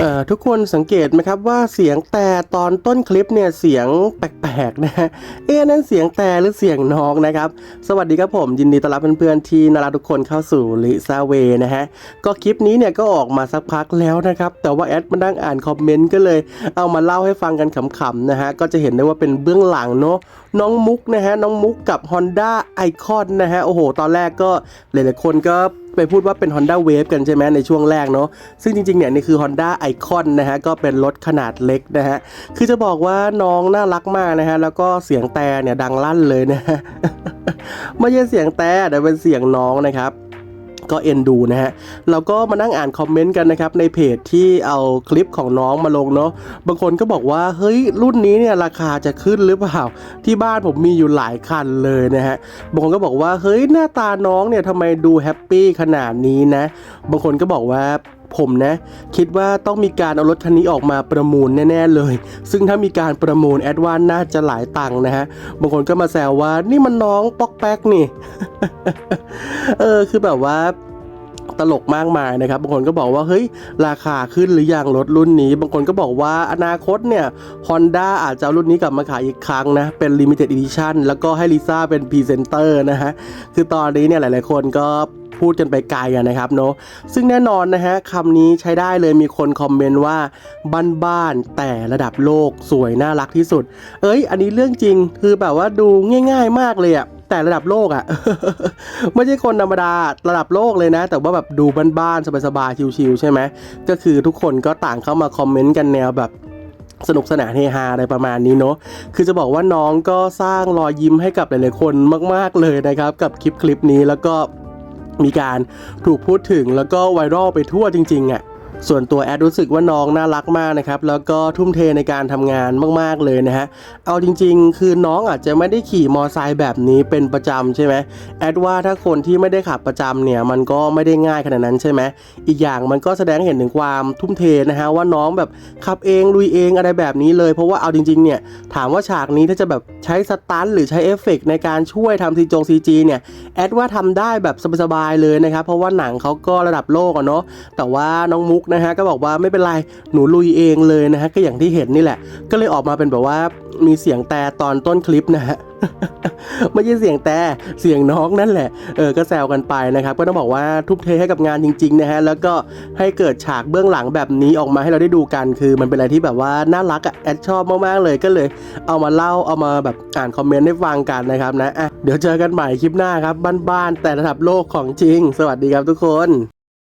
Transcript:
เอ่อทุกคนสังเกตไหมครับว่าเสียงแต่ตอนต้นคลิปเนี่ยเสียงแปลกๆนะฮะเอ๊ะนั่นเสียงแต่หรือเสียงน้องนะครับ สวัสดีครับผมยินดีต้อนรับเพื่อนๆที่น่ารักทุกคนเข้าสู่ลิซาเวนะฮะก็คลิปนี้เนี่ยก็ออกมาสักพักแล้วนะครับ แต่ว่าแอดมานั่งอ่านคอมเมนต์ก็เลยเอามาเล่าให้ฟังกันขำๆนะฮะก็จะเห็นได้ว่าเป็นเบื้องหลังเนาะน้องมุกนะฮะน้องมุกกับ Honda Icon นะฮะโอ้โห ตอนแรกก็หลายๆคนก็ ไปพูดว่าเป็น Honda Wave กันใช่ไหมในช่วงแรกเนาะซึ่งจริงๆเนี่ยนี่คือ Honda Icon นะฮะก็เป็นรถขนาดเล็กนะฮะคือจะบอกว่าน้องน่ารักมากนะฮะแล้วก็เสียงแต่เนี่ยดังลั่นเลยนะฮะไม่ใช่เสียงแต่แต่เป็นเสียงน้องนะครับ ก็เอ็นดูนะฮะเราก็มานั่งอ่านคอมเมนต์กันนะครับในเพจที่เอาคลิปของน้องมาลงเนาะบางคนก็บอกว่าเฮ้ยรุ่นนี้เนี่ยราคาจะขึ้นหรือเปล่า ที่บ้านผมมีอยู่หลายคันเลยนะฮะบางคนก็บอกว่าเฮ้ยหน้าตาน้องเนี่ยทำไมดูแฮปปี้ขนาดนี้นะ บางคนก็บอกว่า ผมนะ คิดว่าต้องมีการเอารถคันนี้ออกมาประมูลแน่ ๆเลย ซึ่งถ้ามีการประมูลแอดวานน่าจะหลายตังค์นะฮะ บางคนก็มาแซวว่านี่มันน้องป๊อกแป๊กนี่ เออคือแบบว่าตลกมากมายนะครับ บางคนก็บอกว่าเฮ้ยราคาขึ้นหรือยังรถรุ่นนี้ บางคนก็บอกว่าอนาคตเนี่ย Honda อาจจะรุ่นนี้กลับมาขายอีกครั้งนะ เป็น Limited Edition แล้วก็ให้ลิซ่าเป็นพรีเซนเตอร์นะฮะ คือตอนนี้เนี่ยหลายๆคนก็ พูดกันไปไกลนะครับเนาะซึ่งแน่นอนนะฮะคำนี้ใช้ได้เลยมีคนคอมเมนต์ว่าบ้านๆแต่ระดับโลกสวยน่ารักที่สุด เอ้ย อันนี้เรื่องจริงคือแบบว่าดูง่าย ๆ มากเลยอะแต่ระดับโลกอะไม่ใช่คนธรรมดาระดับโลกเลยนะ แต่ว่าแบบดูบ้านๆสบายๆชิวๆใช่ไหมก็คือทุกคนก็ต่างเข้ามาคอมเมนต์กันแนวแบบสนุกสนานเฮฮาอะไรประมาณนี้เนาะ คือจะบอกว่าน้องก็สร้างรอยยิ้มให้กับหลายๆคนมาก ๆเลยนะครับ กับคลิปคลิปนี้แล้วก็ มีการถูกพูดถึงแล้วก็ไวรัลไปทั่วจริงๆอะ่ะ ส่วนตัวแอดรู้สึกว่าน้องน่ารักมากนะครับ แล้วก็ทุ่มเทในการทำงานมากๆเลยนะฮะ เอาจริงๆ คือน้องอาจจะไม่ได้ขี่มอไซค์แบบนี้เป็นประจำใช่ไหมแอดว่าถ้าคนที่ไม่ได้ขับประจำเนี่ยมันก็ไม่ได้ง่ายขนาดนั้นใช่ไหมอีกอย่างมันก็แสดงเห็นถึงความทุ่มเทนะฮะว่าน้องแบบขับเองลุยเองอะไรแบบนี้เลย เพราะว่าเอาจริงๆเนี่ยถามว่าฉากนี้ถ้าจะแบบใช้สตันหรือใช้เอฟเฟกต์ในการช่วยทำซีจงซีจีเนี่ยแอดว่าทำได้แบบสบายๆเลยนะครับเพราะว่าหนังเขาก็ระดับโลกอะเนาะแต่ว่าน้องมุกนะฮะก็บอกว่าไม่เป็นไรหนูลุยเองเลยนะฮะก็อย่างที่เห็นนี่แหละ ก็เลยออกมาเป็นแบบว่ามีเสียงแต่ตอนต้นคลิปนะฮะไม่ใช่เสียงแต่เสียงน้องนั่นแหละเออก็แซวกันไปนะครับก็ต้องบอกว่าทุ่มเทให้กับงานจริงๆนะฮะแล้วก็ให้เกิดฉากเบื้องหลังแบบนี้ออกมาให้เราได้ดูกันคือ มันเป็นอะไรที่แบบว่าน่ารักอะแอดชอบมากๆเลยก็เลย เอามาเล่าเอามาแบบอ่านคอมเมนต์ให้ฟังกันนะครับนะอะเดี๋ยวเจอกันใหม่คลิปหน้าครับบ้านๆแต่ระดับโลกของจริง สวัสดีครับทุกคน